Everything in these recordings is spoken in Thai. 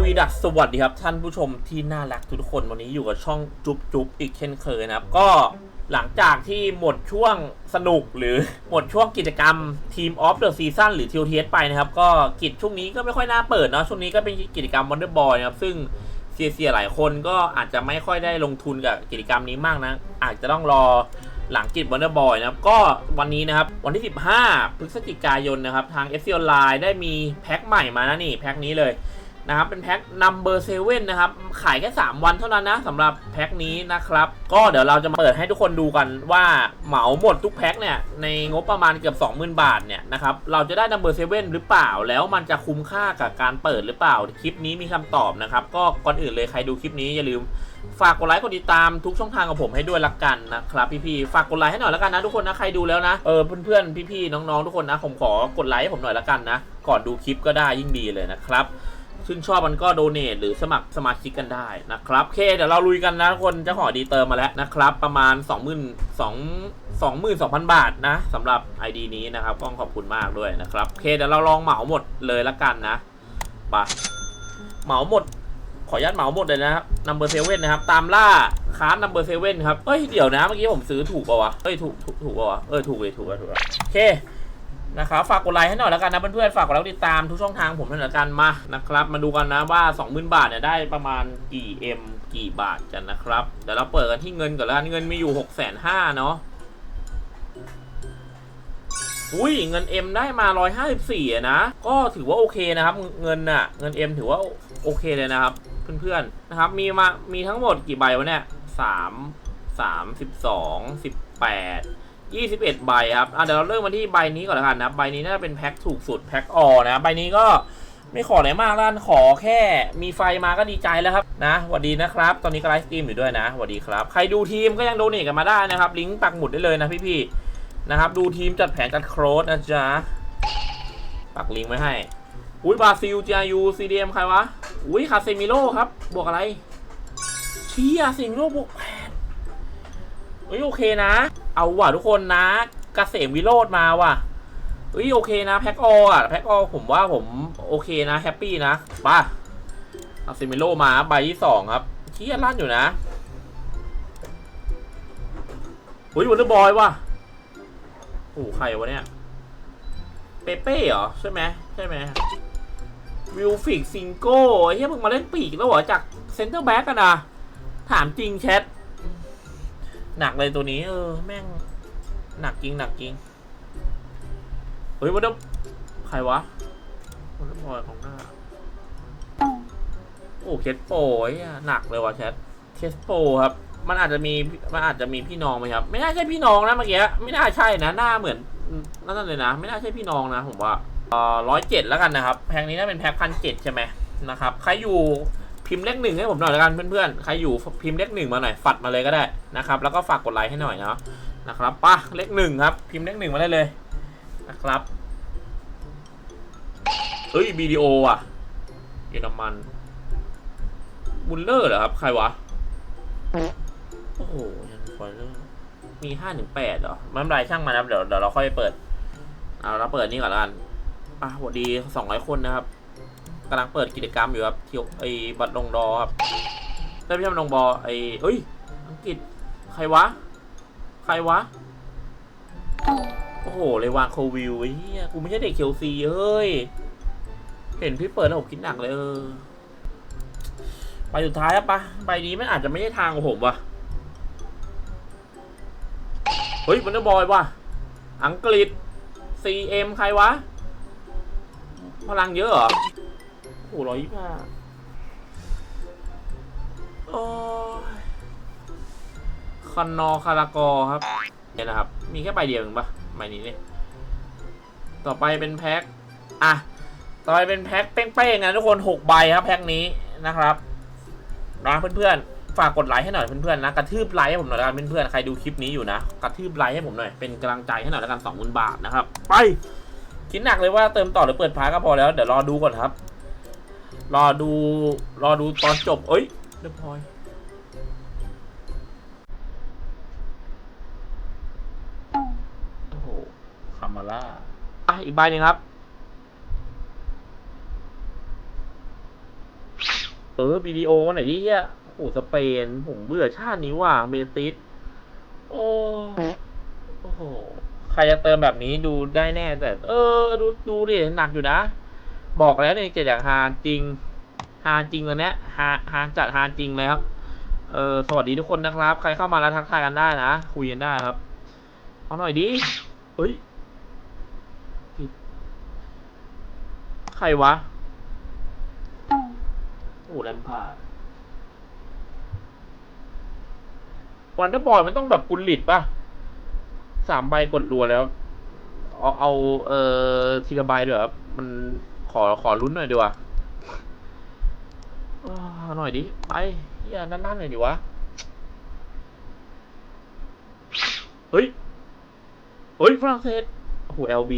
วีดัสสวัสดีครับท่านผู้ชมที่น่ารักทุกคนวันนี้อยู่กับช่องจุ๊บจุ๊บอีกเช่นเคยนะครับ ก็หลังจากที่หมดช่วงสนุกหรือหมดช่วงกิจกรรมทีมออฟเดอะซีซั่นหรือ TOTS ไปนะครับ ก็กิจช่วงนี้ก็ไม่ค่อยน่าเปิดเนาะช่วงนี้ก็เป็นกิจกรรม Wonder Boy นะครับ ซึ่งเสียเสียหลายคนก็อาจจะไม่ค่อยได้ลงทุนกับกิจกรรมนี้มากนะ อาจจะต้องรอหลังกิจ Wonder Boy นะครับ ก็วันนี้นะครับ วันที่ 15 พฤศจิกายนนะครับ ทาง FC Online ได้มีแพ็คใหม่มานะนี่แพ็คนี้เลย นะครับเป็นแพ็ค Number 7นนะครับ ขายแค่ 3 วันเท่านั้นนะสำหรับแพ็คนี้นะครับ ก็เดี๋ยวเราจะมาเปิดให้ทุกคนดูกันว่าเหมาหมดทุกแพ็คเนี่ย ในงบประมาณเกือบ 20,000 บาทเนี่ยนะครับ เราจะได้ Number 7หรือเปล่า แล้วมันจะคุ้มค่ากับการเปิดหรือเปล่า คลิปนี้มีคำตอบนะครับ ก็ก่อนอื่นเลยใครดูคลิปนี้อย่าลืมฝากกดไลค์กดติดตามทุกช่องทางของผมให้ด้วยละกันนะครับพี่ๆฝากกดไลค์ให้หน่อยละกันนะทุกคนนะใครดูแล้วนะเออเพื่อนๆพี่ๆน้องๆทุกคนนะผมขอกดไลค์ให้ผมหน่อยละกันนะก่อนดูคลิปก็ได้ยิ่งดีเลยนะครับ ซึ่งชอบมันก็โดเนทหรือสมัครสมาชิกกันได้นะครับโอเคเดี๋ยวเราลุยกันนะทุกคนเจ้าของดีเติมมาแล้วนะครับ ประมาณ2 2 2 22,000 บาทนะสำหรับ ID นี้นะครับก็ขอบคุณมากด้วยนะครับโอเคเดี๋ยวเราลองเหมาหมดเลยละกันนะไปเหมาหมด ขออนุญาตเหมาหมดเลยนะครับ number seven นะครับ ตามล่าค้าร์ด number seven ครับเอ้ยเดี๋ยวนะเมื่อกี้ผมซื้อถูกป่าวะเอ้ยถูกถูกถูกป่าวะเออถูกเลยถูกแล้วถูกแล้วโอเค นะครับฝากกดไลค์ให้หน่อยแล้วกันนะเพื่อนๆฝากกดไลค์ติดตามทุกช่องทางผมหน่อยละกันมานะครับมาดูกันนะว่า 20,000 บาทเนี่ยได้ประมาณกี่ M กี่บาทกันนะครับเดี๋ยวเราเปิดกันที่เงินก่อนล้วกันเงินมีอยู่6 5 0 0 0เนาะอุ้ยเงิน M ได้มา 154อะนะก็ถือว่าโอเคนะครับเงินน่ะเงิน M ถือว่าโอเคเลยนะครับ เพื่อนๆนะครับมีมามีทั้งหมดกี่ใบวะเนี่ยสามสามสิบสองสิบแปด ยี่สิบเอ็ดใบครับอะเดี๋ยวเราเริ่มมาที่ใบนี้ก่อนล้วกันนะ ใบนี้น่าจะเป็นแพ็คถูกสุดแพ็คออนะ ใบนี้ก็ไม่ขออะไรมากล้านขอแค่มีไฟมาก็ดีใจแล้วครับนะสวัสดีนะครับ ตอนนี้ก็ไลฟ์สตรีมอยู่ด้วยนะสวัสดีครับ ใครดูทีมก็ยังโดเนทกันมาได้นะครับ ลิงก์ปักหมุดได้เลยนะพี่ๆนะครับ ดูทีมจัดแผนจัดโครสนะจ๊ะ ปักลิงก์ไว้ให้ อุ้ยบราซิล JU CDM ใครวะ อุ้ยคาเซมิโลครับ บวกอะไรเชียสิงโลบวกแปด เฮ้ยโอเคนะ เอาว่ะทุกคนนะกเกษมวิโรธมาว่ะเฮ้ยโอเคนะแพ็คออะแพ็คอผมว่าผมโอเคนะแฮปปี้นะป่ะคาเซมิโลมาใบที่สองครับเชียลั่นอยู่นะเฮ้ยวันเดอร์บอยว่ะโอ้โหใครวะเนี่ยเปเป้เหรอใช่ไหมใช่ไหมวิลฟิกซิงโก้เฮียมึงมาเล่นปีกแล้วเหรอจากเซนเตอร์แบ็กกันนะถามจริงแชท หนักเลยตัวนี้ เออ แม่ง หนักจริงหนักจริง เฮ้ยวันนี้ใครวะวันนี้บอยของหน้า โอ้เคสโปรไอ้เหี้ยหนักเลยวะแชทเคสโปครับ มันอาจจะมี มันอาจจะมีพี่น้องไหมครับ ไม่น่าใช่พี่น้องนะเมื่อกี้ ไม่น่าใช่นะ หน้าเหมือน นั่นเลยนะ ไม่น่าใช่พี่น้องนะผมว่าอ่อร้อยเจ็ดแล้วกันนะครับ แพ็คนี้น่าเป็นแพ็คพันเจ็ดใช่ไหมนะครับ ใครอยู่ พิมพ์เลขหนึ่งให้ผมหน่อยล้วกันเพื่อนๆ ใครอยู่พิมพ์เลขหนึ่งมาหน่อยฝัดมาเลยก็ได้นะครับ แล้วก็ฝากกดไลค์ให้หน่อยเนาะนะครับป่ะเลขหนึ่งครับ พิมพ์เลขหนึ่งมาได้เลยนะครับเฮ้ยวิดีโออะเยอรมันบุลเลอร์เหรอครับ ใครวะ โอ้โหยังฟอยเลอร์มีห้าถึงแปดเหรอไม่เป็นไรช่างมันะครับเดี๋ยวเดี๋ยวเราค่อยเปิด เอาเราเปิดนี่ก่อนละกันอะสวัสดีสองร้อยคนนะครับ กำลังเปิดกิจกรรมอยู่ครับเที่ยวไอ้บัตรลงดอครับได้ไม่ใช่บัตรลงบอไอ้เอ้ยอังกฤษใครวะ ใครวะ โอ้โห เลยวางโควิวไอ้เหี้ยกูไม่ใช่เด็กเชลซีเฮ้ย เห็นพี่เปิดแล้วผมคิดหนักเลยเออไปสุดท้ายอะปะใบนี้มันอาจจะไม่ใช่ทางของผมว่ะ เฮ้ยวันเดอร์บอยว่ะ อังกฤษ CM ใครวะ พลังเยอะเหรอ อ้ร้อยยี่ห้าโอ้ยคอนนอคารากอครับเนี่ยนะครับ มีแค่ใบเดียวเองปะใบนี้เนี่ยต่อไปเป็นแพ็คอะต่อไปเป็นแพ็คเป้งๆนะทุกคนหกใบครับแพ็คนี้นะครับนะเพื่อนๆฝากกดไลค์ให้หน่อยเพื่อนๆนะกระทืบไลค์ให้ผมหน่อยละกันเพื่อนๆใครดูคลิปนี้อยู่นะกระทืบไลค์ให้ผมหน่อยเป็นกำลังใจให้หน่อยละกันสองหมื่นบาทนะครับ ไปคิดหนักเลยว่าเติมต่อหรือเปิดพาร์ก็พอแล้วเดี๋ยวรอดูก่อนครับ รอดูรอดูตอนจบ เอ้ยเรียบร้อยโอ้โหคามาร่าอะอีกใบหนึ่งครับ เออวิดีโอไหนที่เฮียโอ้สเปน ผมเบื่อชาตินี้ว่ะเมติสโอ้โอ้โห ใครจะเติมแบบนี้ดูได้แน่แต่ เออ ดูดูดิหนักอยู่นะ บอกแล้วเนี่ยเจ็ดอยากฮาจริงฮาจริงวันเนี้ยฮาฮาจัดฮาจริงเลยครับเออสวัสดีทุกคนนะครับ ใครเข้ามาแล้วทักทายกันได้นะคุยกันได้ครับเอาหน่อยดิเฮ้ยผิดใครวะโอ้แลมพาร์ดวันเดอร์บอยมันต้องแบบกุลลิตป่ะสามใบกดรัวแล้ว เอาเอาเอ่อทีละใบเดี๋ยวามัน ขอขอลุ้นหน่อยดีกว่าหน่อยดิไปเฮียนั่นๆหน่อยดิวะเฮ้ยเฮ้ยฝรั่งเศสโอ้โห LB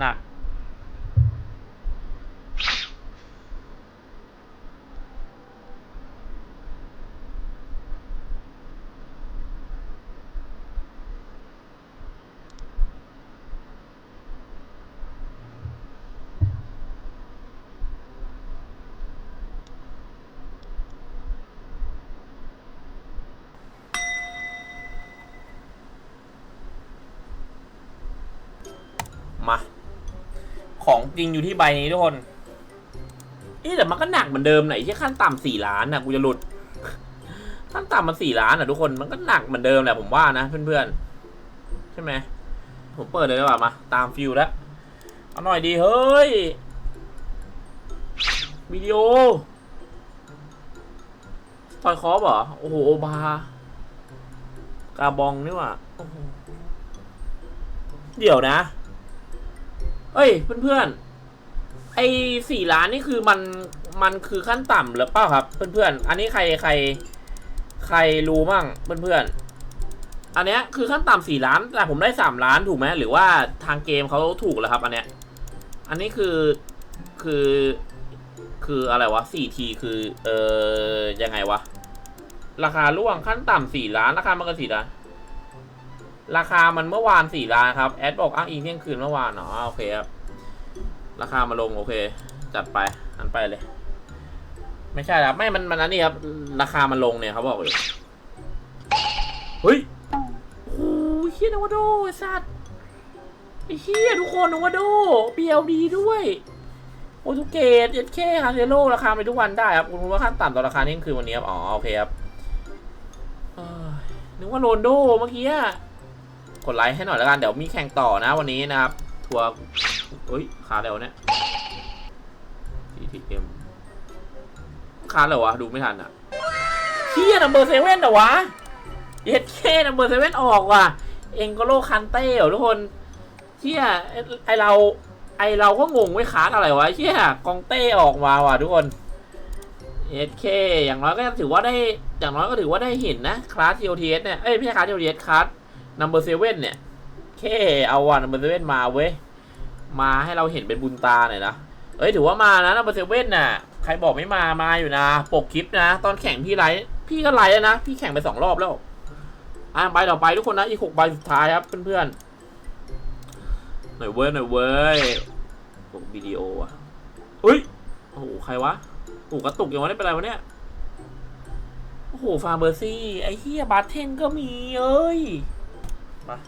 หนัก มา ของจริงอยู่ที่ใบนี้ทุกคนเอ๊ะแต่มันก็หนักเหมือนเดิมไหนที่ขั้นต่ำสี่ล้านนะกูจะหลุด ขั้นต่ำมันสี่ล้านอะทุกคนมันก็หนักเหมือนเดิมแหละผมว่านะเพื่อนๆใช่ไหมผมเปิดเลยดีกว่ามา ตามฟิลแล้วเอาหน่อยดีเฮ้ยวิดีโอทอยคอฟเหรอ โอ้โหโอบากาบองนี่ว่ะเดี๋ยวนะ เอ้ย เพื่อนๆ ไอ้สี่ล้านนี่คือมันมันคือขั้นต่ำหรือเปล่าครับ เพื่อนๆ อันนี้ใครใคร ใครรู้มั่งเพื่อนๆ อันเนี้ยคือขั้นต่ำสี่ล้าน แต่ผมได้สามล้านถูกไหมหรือว่าทางเกมเขาถูกแล้วครับ อันเนี้ย อันนี้คือคือ คืออะไรวะสี่ทีคือ เออยังไงวะ ราคาล่วงขั้นต่ำสี่ล้านราคามันก็สี่ล้าน ราคามันเมื่อวานสี่ล้านครับ แอดบอกอ้างอิงเที่ยงคืนเมื่อวานเนาะโอเคครับ ราคามาลงโอเค จัดไปอันไปเลย ไม่ใช่ครับ ไม่มันมันอันนี้ครับ ราคามันลงเนี่ยเขาบอกเลยเฮ้ยโอ้ยเฮียนวาโดสัตว์ไอ้เฮียทุกคนนวาโด BLD ด้วยโอทูเกตเอเคฮาเซโลราคาไปทุกวันได้ครับคุณรู้ว่าขั้นต่ำต่อราคานี่คือวันนี้ครับอ๋อโอเคครับนึกว่าโรนโดเมื่อกี้อะ กดไลค์ให้หน่อยแล้วกันเดี๋ยวมีแข่งต่อนะวันนี้นะครับ ทัวร์เฮ้ยคาเร็วเนี่ย TTM คาเร็ววะดูไม่ทันอะเฮียนัมเบอร์เซเว่นเหรอวะเย็ดเคนัมเบอร์เซเว่นออกว่ะ เองก็โลคันเต้เหรอทุกคนเฮียไอ้ไอเราไอเราก็งงไว้ยคาดอะไรวะเฮียกองเต้ออกมาว่ะทุกคนเอเคอย่างน้อยก็ถือว่าได้ อย่างน้อยก็ถือว่าได้เห็นนะ คลาส TOTS เนี่ย เอ้ย ไม่ใช่คลาส TOTS คลาส นัมเบอร์เซเว่นเนี่ยเคเอาวันนัมเบอร์เซเว่นมาเว้ย มาให้เราเห็นเป็นบุญตาหน่อยนะ เอ้ยถือว่ามานะนัมเบอร์เซเว่นน่ะ ใครบอกไม่มา มาอยู่นะ ปกคลิปนะ ตอนแข่งพี่ไลฟ์พี่ก็ไลฟ์แล้วนะ พี่แข่งไปสองรอบแล้ว อะใบต่อไปทุกคนนะ อีกหกใบสุดท้ายครับเพื่อนๆ หน่อยเว้ยหน่อยเว้ยปกวิดีโออะเฮ้ย โอ้โหใครวะโอ้โหกระตุกอย่างวะได้เป็นไรวะเนี่ยโอ้โหฟาร์เบอร์ซี่ ไอ้เฮียบาร์เทนก็มีเอ้ย มา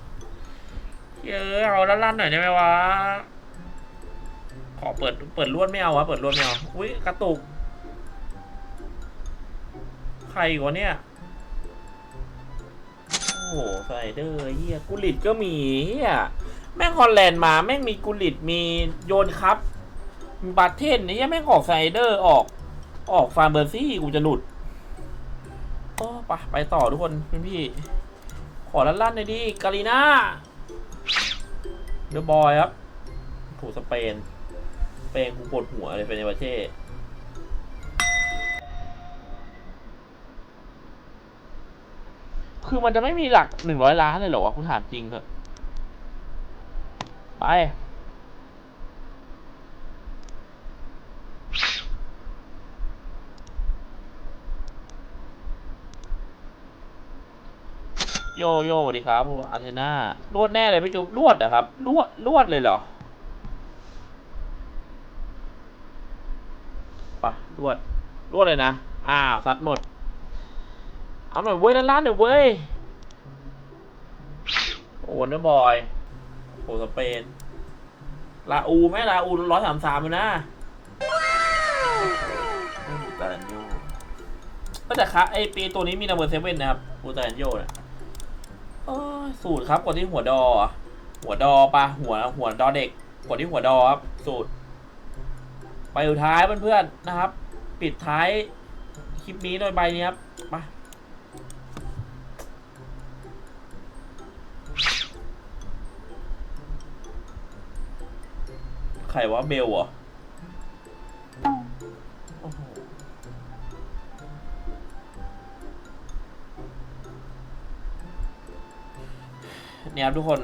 เยอะเอาลั่นๆหน่อยได้ไหมวะ ขอเปิดเปิดลวดไม่เอาวะเปิดลวดไม่เอา อุ้ยกระตุก ใครวะเนี่ย โอ้โหไซเดอร์เฮียกุลิตก็มีเฮียแม่งฮอลแลนด์มาแม่งมีกุลิตมีโยนครับมีบาเทนเฮียแม่งออกไซเดอร์ออก ออกฟาร์เบอร์ซี่กูจะหลุดโอ้ไปไปต่อทุกคนพี่พี่ ขอลั่นๆหน่อยดิกาลิน่าเดอะบอยครับถูกสเปน สเปนกูปวดหัวเลยเป็นในประเทศคือมันจะไม่มีหลักหนึ่งร้อยล้านเลยเหรอวะคุณถามจริงเถอะ ไป โยโย่สวัสดีครับอาร์เทน่ารวดแน่เลยพี่จุ๊บรวดเหรอะครับรวดรวดเลยเหรอปะรวดรวดเลยนะ อ้าวซัดหมด เอาหน่อยเว้ยล้านๆหน่อยเว้ย โอ้วันเดอร์บอยโอ้สเปน ลาอูไหมลาอูร้อยสามสามเลยนะไม่มีตาลันยูก็แต่คะไอปีตัวนี้มีนัมเบอร์เซเว่นนะครับอูตาโยเนี่ย เอ้ยสูตรครับกดที่หัวดอ หัวดอปะหัวหัวดอเด็กกดที่หัวดอครับสูตร ไปสุดท้ายเพื่อนๆนะครับ ปิดท้ายคลิปนี้โดยใบนี้ครับมาใครวะเบลเหรอ เนี่ยครับทุกคน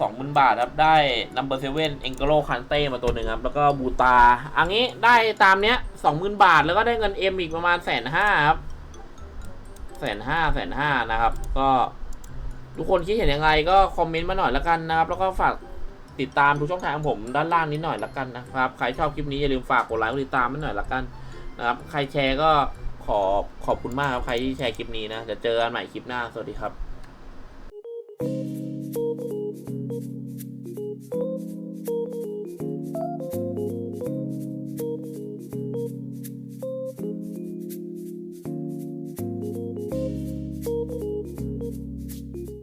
สองหมื่นบาทครับได้นัมเบอร์เซเว่นเองโกโลคันเต้มาตัวหนึ่งครับ แล้วก็บูตา อันนี้ได้ตามเนี้ยสองหมื่นบาทแล้วก็ได้เงินเอ็มอีกประมาณแสนห้าครับแสนห้าแสนห้านะครับ ก็ทุกคนคิดเห็นยังไงก็คอมเมนต์มาหน่อยละกันนะครับ แล้วก็ฝากติดตามทุกช่องทางของผมด้านล่างนี้หน่อยละกันนะครับ ใครชอบคลิปนี้อย่าลืมฝากกดไลค์กดติดตามมาหน่อยละกันนะครับ ใครแชร์ก็ขอขอบคุณมากครับใครที่แชร์คลิปนี้นะจะเจอกันใหม่คลิปหน้าสวัสดีครับ